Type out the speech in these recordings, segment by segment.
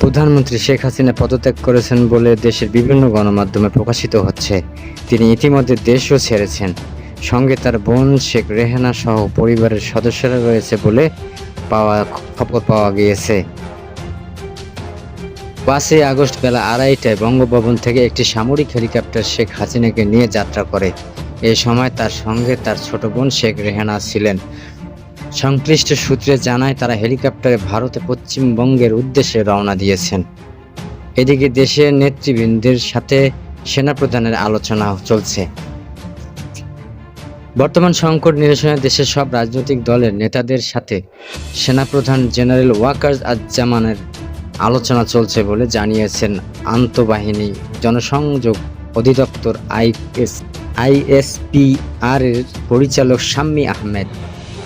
প্রধানমন্ত্রী শেখ হাসিনা পদত্যাগ করেছেন বলে দেশের বিভিন্ন গণমাধ্যমে প্রকাশিত হচ্ছে। তিনি ইতিমধ্যে দেশও ছেড়েছেন। সঙ্গে তার বোন শেখ রেহানা সহ পরিবারের সদস্যরা রয়েছে বলে পাওয়া খবর পাওয়া গিয়েছে। পাঁচই আগস্ট বেলা আড়াইটায় বঙ্গভবন থেকে একটি সামরিক হেলিকপ্টার শেখ হাসিনাকে নিয়ে যাত্রা করে। এ সময় তার সঙ্গে তার ছোট বোন শেখ রেহানা ছিলেন। সংশ্লিষ্ট সূত্রে জানায় তারা হেলিকপ্টারে ভারতে পশ্চিমবঙ্গের উদ্দেশ্যে রওনা দিয়েছেন। এদিকে দেশের নেতৃবৃন্দের সাথে সেনাপ্রধানের আলোচনা চলছে। বর্তমান সংকট নিরসনে দেশের সব রাজনৈতিক দলের নেতাদের সাথে সেনাপ্রধান জেনারেল ওয়াকার আজ্জামানের আলোচনা চলছে বলে জানিয়েছেন আন্তঃবাহিনী জনসংযোগ অধিদপ্তর আইএস আইএসপিআর এর পরিচালক শাম্মী আহমেদ।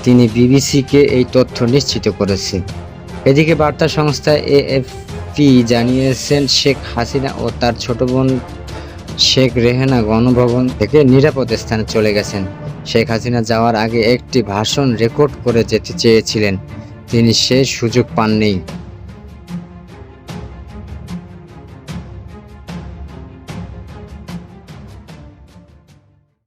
তিনি বিবিসিকে এই তথ্য নিশ্চিত করেছে। এদিকে বার্তা সংস্থা এএফপি জানিয়েছেন, শেখ হাসিনা ও তার ছোট বোন শেখ রেহেনা গণভবন থেকে নিরাপদ স্থানে চলে গেছেন। শেখ হাসিনা যাওয়ার আগে একটি ভাষণ রেকর্ড করে যেতে চেয়েছিলেন। তিনি সে সুযোগ পাননি।